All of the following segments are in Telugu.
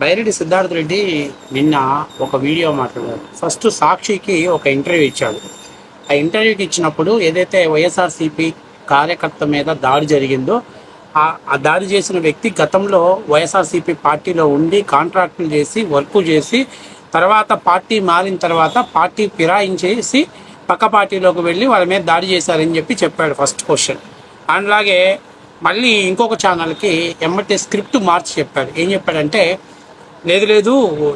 బైరెడ్డి సిద్ధార్థ రెడ్డి నిన్న ఒక వీడియో మాట్లాడారు. ఫస్ట్ సాక్షికి ఒక ఇంటర్వ్యూ ఇచ్చాడు. ఆ ఇంటర్వ్యూకి ఇచ్చినప్పుడు ఏదైతే వైఎస్ఆర్సీపీ కార్యకర్త మీద దాడి జరిగిందో ఆ దాడి చేసిన వ్యక్తి గతంలో వైఎస్ఆర్సీపీ పార్టీలో ఉండి కాంట్రాక్టులు చేసి వర్క్ చేసి తర్వాత పార్టీ మారిన తర్వాత పార్టీ ఫిరాయించేసి పక్క పార్టీలోకి వెళ్ళి వాళ్ళ మీద దాడి చేశారని చెప్పి చెప్పాడు ఫస్ట్ క్వశ్చన్. అలాగే మళ్ళీ ఇంకొక ఛానల్కి ఎమ్మటే స్క్రిప్ట్ మార్చి చెప్పాడు. ఏం చెప్పాడంటే లేదు లేదు.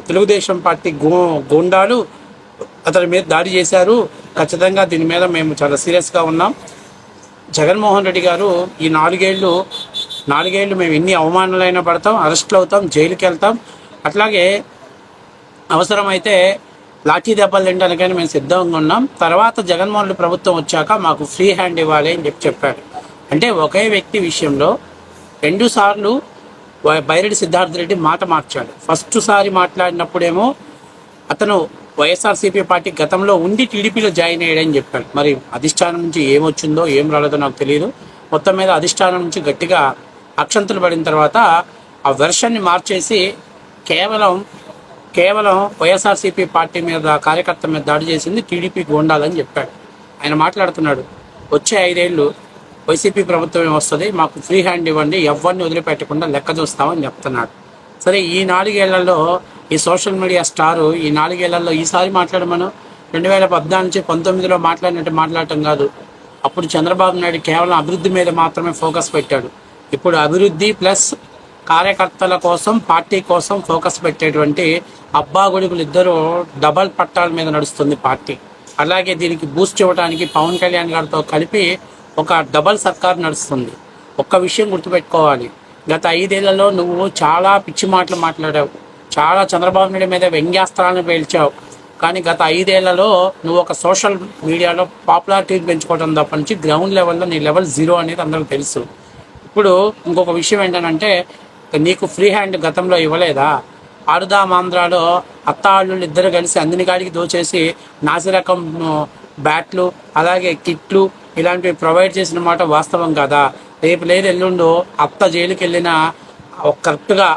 తెలుగుదేశం పార్టీ గో గూండాలు అతని మీద దాడి చేశారు. ఖచ్చితంగా దీని మీద మేము చాలా సీరియస్గా ఉన్నాం. జగన్మోహన్ రెడ్డి గారు ఈ నాలుగేళ్ళు నాలుగేళ్ళు మేము ఎన్ని అవమానాలైనా పడతాం అరెస్ట్లు అవుతాం జైలుకి వెళ్తాం. అట్లాగే అవసరమైతే లాఠీ దెబ్బలు తినడానికైనా మేము సిద్ధంగా ఉన్నాం. తర్వాత జగన్మోహన్ రెడ్డి ప్రభుత్వం వచ్చాక మాకు ఫ్రీ హ్యాండ్ ఇవ్వాలి అని చెప్పి చెప్పాడు అంటే ఒకే వ్యక్తి విషయంలో రెండు సార్లు బైరెడ్డి సిద్ధార్థ రెడ్డి మాట మార్చాడు. ఫస్ట్ సారి మాట్లాడినప్పుడేమో అతను వైఎస్ఆర్సీపీ పార్టీ గతంలో ఉండి టీడీపీలో జాయిన్ అయ్యాడని చెప్పాడు. మరి అధిష్టానం నుంచి ఏమొచ్చిందో ఏం రాలేదో నాకు తెలియదు మొత్తం మీద అధిష్టానం నుంచి గట్టిగా అక్షంతలు పడిన తర్వాత ఆ వెర్షన్ని మార్చేసి కేవలం కేవలం వైఎస్ఆర్సీపీ పార్టీ మీద కార్యకర్త మీద దాడి చేసింది టీడీపీ గోండాలని చెప్పాడు. ఆయన మాట్లాడుతున్నాడు. వచ్చే ఐదేళ్ళు వైసీపీ ప్రభుత్వం వస్తుంది మాకు ఫ్రీ హ్యాండ్ ఇవ్వండి ఎవరిని వదిలిపెట్టకుండా లెక్క చూస్తామని చెప్తున్నాడు. సరే ఈ నాలుగేళ్ళలో ఈ సోషల్ మీడియా స్టారు ఈ నాలుగేళ్ళలో ఈసారి మాట్లాడమను రెండు వేల పద్నాలుగు నుంచి పంతొమ్మిదిలో మాట్లాడినట్టు మాట్లాడటం కాదు. అప్పుడు చంద్రబాబు నాయుడు కేవలం అభివృద్ధి మీద మాత్రమే ఫోకస్ పెట్టాడు. ఇప్పుడు అభివృద్ధి ప్లస్ కార్యకర్తల కోసం పార్టీ కోసం ఫోకస్ పెట్టేటువంటి అబ్బా గొడుగులు ఇద్దరు డబల్ పట్టాల మీద నడుస్తుంది పార్టీ. అలాగే దీనికి బూస్ట్ ఇవ్వడానికి పవన్ కళ్యాణ్ గారితో కలిపి ఒక డబల్ సర్కార్ నడుస్తుంది. ఒక్క విషయం గుర్తుపెట్టుకోవాలి. గత ఐదేళ్ళలో నువ్వు చాలా పిచ్చి మాటలు మాట్లాడావు. చాలా చంద్రబాబు నాయుడు మీద వ్యంగ్యాస్త్రాలను పేల్చావు. కానీ గత ఐదేళ్ళలో నువ్వు ఒక సోషల్ మీడియాలో పాపులారిటీ పెంచుకోవడం తప్ప నుంచి గ్రౌండ్ లెవెల్లో నీ లెవెల్ జీరో అనేది అందరికి తెలుసు. ఇప్పుడు ఇంకొక విషయం ఏంటంటే నీకు ఫ్రీ హ్యాండ్ గతంలో ఇవ్వలేదా? అరుదా ఆంధ్రాలో అత్త అల్లుళ్ళు ఇద్దరు కలిసి అందిని కాడికి దోచేసి నాసిరకం బ్యాట్లు అలాగే కిట్లు ఇలాంటివి ప్రొవైడ్ చేసిన మాట వాస్తవం కదా? రేపు లేదు ఎల్లుండు అత్త జైలుకి వెళ్ళిన కరెక్ట్గా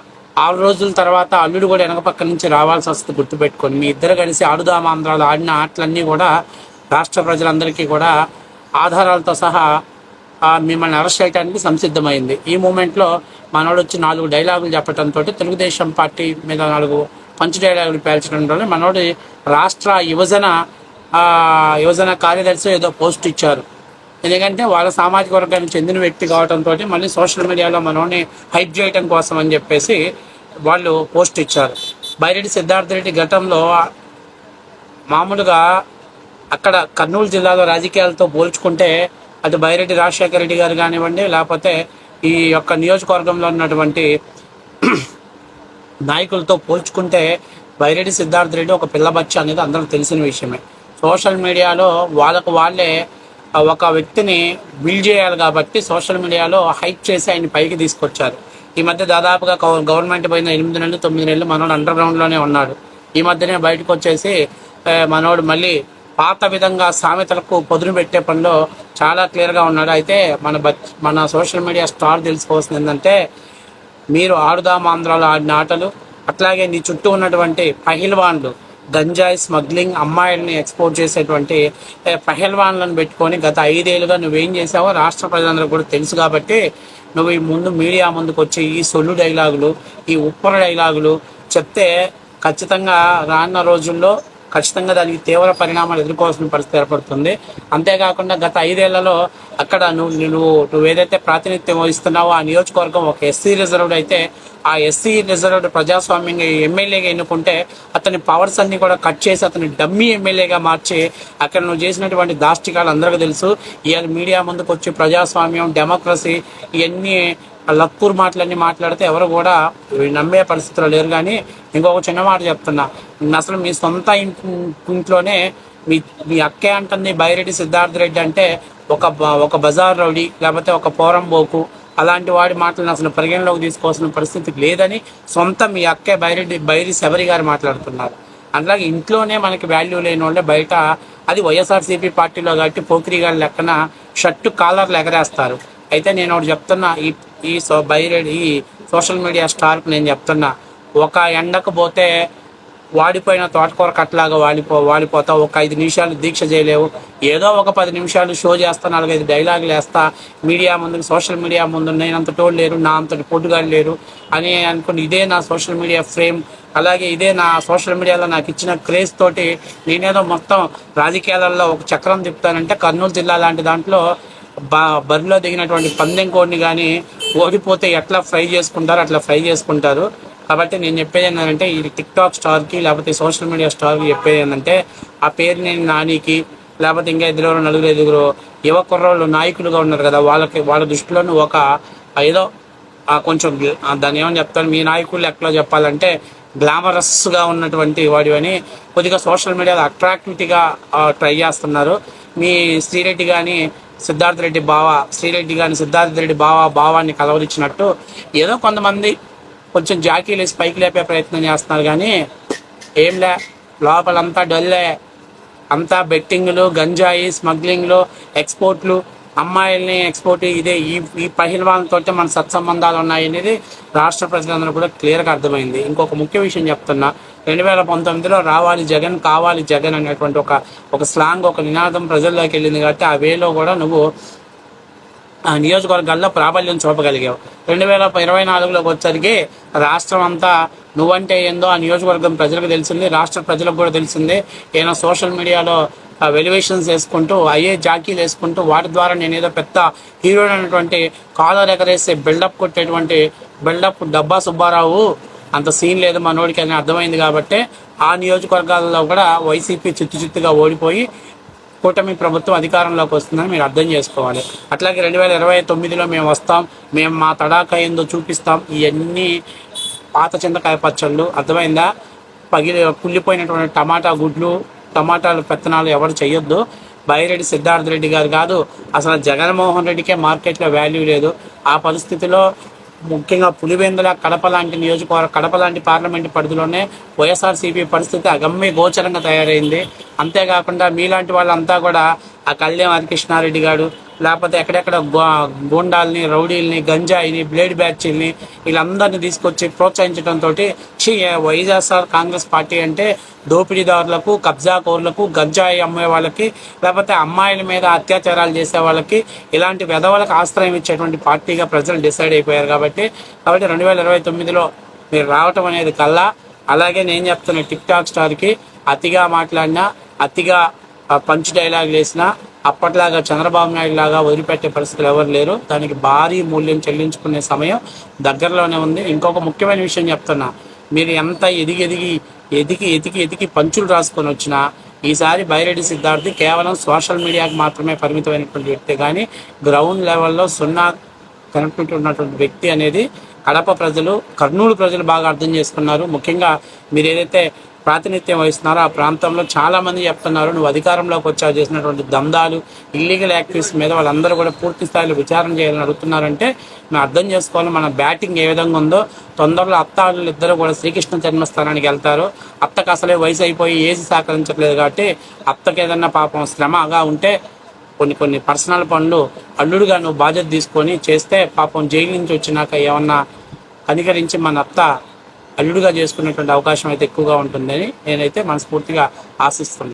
ఆరు రోజుల తర్వాత అల్లుడు కూడా వెనక పక్క నుంచి రావాల్సి వస్తుంది గుర్తుపెట్టుకొని. మీ ఇద్దరు కలిసి ఆడుదామాంధ్రాలు ఆడిన ఆటలన్నీ కూడా రాష్ట్ర ప్రజలందరికీ కూడా ఆధారాలతో సహా మిమ్మల్ని అరెస్ట్ చేయడానికి సంసిద్ధమైంది. ఈ మూమెంట్లో మనోడు వచ్చి నాలుగు డైలాగులు చెప్పడంతో తెలుగుదేశం పార్టీ మీద నాలుగు పంచ్ డైలాగులు పేల్చడంతో మనోడు రాష్ట్ర యువజన యువజన కార్యదర్శి ఏదో పోస్ట్ ఇచ్చారు. ఎందుకంటే వాళ్ళ సామాజిక వర్గానికి చెందిన వ్యక్తి కావడంతో మళ్ళీ సోషల్ మీడియాలో మనోని హైప్ చేయడం కోసం అని చెప్పేసి వాళ్ళు పోస్ట్ ఇచ్చారు. బైరెడ్డి సిద్ధార్థ రెడ్డి గతంలో మామూలుగా అక్కడ కర్నూలు జిల్లాలో రాజకీయాలతో పోల్చుకుంటే అటు బైరెడ్డి రాజశేఖర రెడ్డి గారు కానివ్వండి లేకపోతే ఈ యొక్క నియోజకవర్గంలో ఉన్నటువంటి నాయకులతో పోల్చుకుంటే బైరెడ్డి సిద్ధార్థ రెడ్డి ఒక పిల్లబచ్చ అనేది అందరూ తెలిసిన విషయమే. సోషల్ మీడియాలో వాళ్ళకు వాళ్ళే ఒక వ్యక్తిని బిల్డ్ చేయాలి కాబట్టి సోషల్ మీడియాలో హైప్ చేసి ఆయన పైకి తీసుకొచ్చారు. ఈ మధ్య దాదాపుగా గవర్నమెంట్ పోయిన ఎనిమిది నెలలు తొమ్మిది నెలలు మనోడు అండర్ గ్రౌండ్లోనే ఉన్నాడు. ఈ మధ్యనే బయటకు వచ్చేసి మనోడు మళ్ళీ పాత విధంగా సామెతలకు పొదును పెట్టే పనిలో చాలా క్లియర్గా ఉన్నాడు. అయితే మన బచ్ మన సోషల్ మీడియా స్టార్ తెలుసుకోవాల్సింది ఏంటంటే మీరు ఆడుదాం ఆంధ్రాలో ఆడిన ఆటలు అట్లాగే నీ చుట్టూ ఉన్నటువంటి పహిల్వాన్లు గంజాయి స్మగ్లింగ్ అమ్మాయిల్ని ఎక్స్పోర్ట్ చేసేటువంటి పహల్వాన్లను పెట్టుకొని గత ఐదేళ్ళుగా నువ్వేం చేసావో రాష్ట్ర ప్రజలందరూ కూడా తెలుసు కాబట్టి నువ్వు ఈ ముందు మీడియా ముందుకు వచ్చి ఈ సొల్లు డైలాగులు ఈ ఉప్పర డైలాగులు చెప్తే ఖచ్చితంగా రానున్న రోజుల్లో ఖచ్చితంగా దానికి తీవ్ర పరిణామాలు ఎదుర్కోవాల్సిన పరిస్థితి ఏర్పడుతుంది. అంతేకాకుండా గత ఐదేళ్ళలో అక్కడ నువ్వు నువ్వు నువ్వు ఏదైతే ప్రాతినిధ్యం వహిస్తున్నావో ఆ నియోజకవర్గం ఒక ఎస్సీ రిజర్వ్డ్ అయితే ఆ ఎస్సీ రిజర్వ్డ్ ప్రజాస్వామ్యంగా ఎమ్మెల్యేగా ఎన్నుకుంటే అతని పవర్స్ అన్ని కూడా కట్ చేసి అతని డమ్మీ ఎమ్మెల్యేగా మార్చి అక్కడ నువ్వు చేసినటువంటి దాష్టికాలు అందరికీ తెలుసు. ఇవాళ మీడియా ముందుకు వచ్చి ప్రజాస్వామ్యం డెమోక్రసీ ఇవన్నీ లక్కూర్ మాటలన్నీ మాట్లాడితే ఎవరు కూడా నమ్మే పరిస్థితిలో లేరు. కానీ ఇంకొక చిన్న మాట చెప్తున్నా. అసలు మీ సొంత ఇంటి ఇంట్లోనే మీ మీ అక్కే అంటుంది బైరెడ్డి సిద్ధార్థ రెడ్డి అంటే ఒక ఒక బజార్ రౌడీ లేకపోతే ఒక పోరం బోకు. అలాంటి వాడి మాటలను అసలు పరిగణలోకి తీసుకోవాల్సిన పరిస్థితి లేదని సొంత మీ అక్కే బైరెడ్డి బైరి శబరి గారు మాట్లాడుతున్నారు. అట్లాగే ఇంట్లోనే మనకి వాల్యూ లేని వాళ్ళే బయట అది వైఎస్ఆర్సీపీ పార్టీలో కాబట్టి పోకిరి గారి లెక్కన షర్టు కాలర్లు ఎగరేస్తారు. అయితే నేను ఒకటి చెప్తున్నా ఈ ఈ సో బైరెడ్ ఈ సోషల్ మీడియా స్టార్కి నేను చెప్తున్నా ఒక ఎండకు పోతే వాడిపోయిన తోటకూర కట్లాగా వాడిపో వాడిపోతావు ఒక ఐదు నిమిషాలు దీక్ష చేయలేవు ఏదో ఒక పది నిమిషాలు షో చేస్తా నాలుగైదు డైలాగులు వేస్తా మీడియా ముందు సోషల్ మీడియా ముందు నేనంత టోల్ లేరు నా అంతటి పొట్టుగాలు లేరు అని అనుకుని ఇదే నా సోషల్ మీడియా ఫ్రేమ్ అలాగే ఇదే నా సోషల్ మీడియాలో నాకు ఇచ్చిన క్రేజ్ తోటి నేనేదో మొత్తం రాజకీయాలలో ఒక చక్రం తిప్పుతానంటే కర్నూలు జిల్లా లాంటి దాంట్లో బా బరిలో దిగినటువంటి పందెం కోడిని కానీ ఓడిపోతే ఎట్లా ఫ్రై చేసుకుంటారో? అట్లా ఫ్రై చేసుకుంటారు. కాబట్టి నేను చెప్పేది ఏంటంటే ఈ టిక్ టాక్ స్టార్కి లేకపోతే సోషల్ మీడియా స్టార్కి చెప్పేది ఏంటంటే ఆ పేరు నేను నానికి లేకపోతే ఇంకా ఎదురు నలుగురు ఎదుగురు యువ కుర్రోళ్ళు నాయకులుగా ఉన్నారు కదా వాళ్ళకి వాళ్ళ దృష్టిలోనూ ఒక ఏదో కొంచెం దాన్ని ఏమని చెప్తాను మీ నాయకులు ఎట్లా చెప్పాలంటే గ్లామరస్గా ఉన్నటువంటి వాడివని కొద్దిగా సోషల్ మీడియాలో అట్రాక్టివిటీగా ట్రై చేస్తున్నారు. మీ శ్రీరెడ్డి కానీ సిద్ధార్థ రెడ్డి బావ శ్రీరెడ్డి కానీ సిద్ధార్థ రెడ్డి బావ భావాన్ని కలవరించినట్టు ఏదో కొంతమంది కొంచెం జాకీలు వేసి పైకి లేపే ప్రయత్నం చేస్తున్నారు కానీ ఏంలే లోపలంతా డొల్లే. అంతా బెట్టింగ్లు గంజాయి స్మగ్లింగ్లు ఎక్స్పోర్ట్లు అమ్మాయిల్ని ఎక్స్పోర్ట్ ఇదే ఈ ఈ పహిల్వాన్లతో మన సత్సంబంధాలు ఉన్నాయి అనేది రాష్ట్ర ప్రజలందరూ కూడా క్లియర్గా అర్థమైంది. ఇంకొక ముఖ్య విషయం చెప్తున్నా రెండు వేల పంతొమ్మిదిలో రావాలి జగన్ కావాలి జగన్ అనేటువంటి ఒక ఒక స్లాంగ్ ఒక నినాదం ప్రజల్లోకి వెళ్ళింది కాబట్టి ఆ వేలో కూడా నువ్వు ఆ నియోజకవర్గాల్లో ప్రాబల్యం చూపగలిగావు. రెండు వేల ఇరవై నాలుగులోకి వచ్చరికి రాష్ట్రం అంతా నువ్వంటే ఏందో ఆ నియోజకవర్గం ప్రజలకు తెలిసింది రాష్ట్ర ప్రజలకు కూడా తెలిసింది. ఏమైనా సోషల్ మీడియాలో వెలివేషన్స్ వేసుకుంటూ అయ్యే జాకీలు వేసుకుంటూ వాటి ద్వారా నేను ఏదో పెద్ద హీరోయిన్ అనేటువంటి కాలర్ ఎగరేసే బిల్డప్ కొట్టేటువంటి బిల్డప్ డబ్బా సుబ్బారావు అంత సీన్ లేదు మనోడికి అని అర్థమైంది కాబట్టి ఆ నియోజకవర్గాల్లో కూడా వైసీపీ చిత్తు చిత్తుగా ఓడిపోయి కూటమి ప్రభుత్వం అధికారంలోకి వస్తుందని మీరు అర్థం చేసుకోవాలి. అట్లాగే రెండు వేల ఇరవై తొమ్మిదిలో మేము వస్తాం మేము మా తడాక ఏందో చూపిస్తాం ఇవన్నీ పాత చింతకాయ పచ్చళ్ళు అర్థమైందా? పగిలి కుళ్ళిపోయినటువంటి టమాటా గుడ్లు టమాటాలు పెత్తనాలు ఎవరు చేయొద్దు బైరెడ్డి సిద్ధార్థ రెడ్డి గారు కాదు అసలు జగన్మోహన్ రెడ్డికే మార్కెట్లో వాల్యూ లేదు. ఆ పరిస్థితిలో ముఖ్యంగా పులివెందుల కడప లాంటి నియోజకవర్గ కడప లాంటి పార్లమెంటు పరిధిలోనే వైఎస్ఆర్సీపీ పరిస్థితి అగమ్య గోచరంగా తయారైంది. అంతేకాకుండా మీలాంటి వాళ్ళంతా కూడా ఆ కళ్యాణ్ హరికృష్ణారెడ్డి గారు లేకపోతే ఎక్కడెక్కడ గో- గూండాల్ని రౌడీల్ని గంజాయిని బ్లేడ్ బ్యాచ్ల్ని వీళ్ళందరినీ తీసుకొచ్చి ప్రోత్సహించడంతో వైఎస్ఆర్ కాంగ్రెస్ పార్టీ అంటే దోపిడీదారులకు కబ్జాకోర్లకు గంజాయి అమ్మే వాళ్ళకి లేకపోతే అమ్మాయిల మీద అత్యాచారాలు చేసే వాళ్ళకి ఇలాంటి వెధవలకు ఆశ్రయం ఇచ్చేటువంటి పార్టీగా ప్రజలు డిసైడ్ అయిపోయారు కాబట్టి కాబట్టి రెండు వేల ఇరవై తొమ్మిదిలో మీరు రావటం అనేది కల్లా. అలాగే నేను చెప్తున్న టిక్ టాక్ స్టార్కి అతిగా మాట్లాడినా అతిగా పంచ్ డైలాగ్ వేసినా అప్పట్లాగా చంద్రబాబు నాయుడు లాగా వదిలిపెట్టే పరిస్థితులు ఎవరు లేరు. దానికి భారీ మూల్యం చెల్లించుకునే సమయం దగ్గరలోనే ఉంది. ఇంకొక ముఖ్యమైన విషయం చెప్తున్నా. మీరు ఎంత ఎదిగి ఎదిగి ఎదిగి ఎదిగి ఎదిగి పంచులు రాసుకొని వచ్చినా ఈసారి బైరెడ్డి సిద్ధార్థి కేవలం సోషల్ మీడియాకి మాత్రమే పరిమితమైనటువంటి వ్యక్తి. కానీ గ్రౌండ్ లెవెల్లో సున్నా కనెక్టివిటీ ఉన్నటువంటి వ్యక్తి అనేది కడప ప్రజలు కర్నూలు ప్రజలు బాగా అర్థం చేసుకున్నారు. ముఖ్యంగా మీరు ఏదైతే ప్రాతినిధ్యం వహిస్తున్నారో. ఆ ప్రాంతంలో చాలా మంది చెప్తున్నారు నువ్వు అధికారంలోకి వచ్చావు చేసినటువంటి దందాలు ఇల్లీగల్ యాక్టివిటీస్ మీద వాళ్ళందరూ కూడా పూర్తి స్థాయిలో విచారణ చేయాలని అడుగుతున్నారంటే మేము అర్థం చేసుకోవాలి మన బ్యాటింగ్ ఏ విధంగా ఉందో తొందరలో అత్త వాళ్ళు ఇద్దరు కూడా శ్రీకృష్ణ జన్మస్థానానికి వెళ్తారు. అత్తకు అసలే వయసు అయిపోయి ఏసి సహకరించట్లేదు కాబట్టి అత్తకి ఏదన్నా పాపం శ్రమగా ఉంటే కొన్ని కొన్ని పర్సనల్ పనులు అల్లుడుగా నువ్వు బాధ్యత తీసుకొని చేస్తే పాపం జైలు నుంచి వచ్చినాక ఏమన్నా కనికరించి మన అత్త అల్లుడుగా చేసుకునేటువంటి అవకాశం అయితే ఎక్కువగా ఉంటుందని నేనైతే మనస్ఫూర్తిగా ఆశిస్తున్నాను.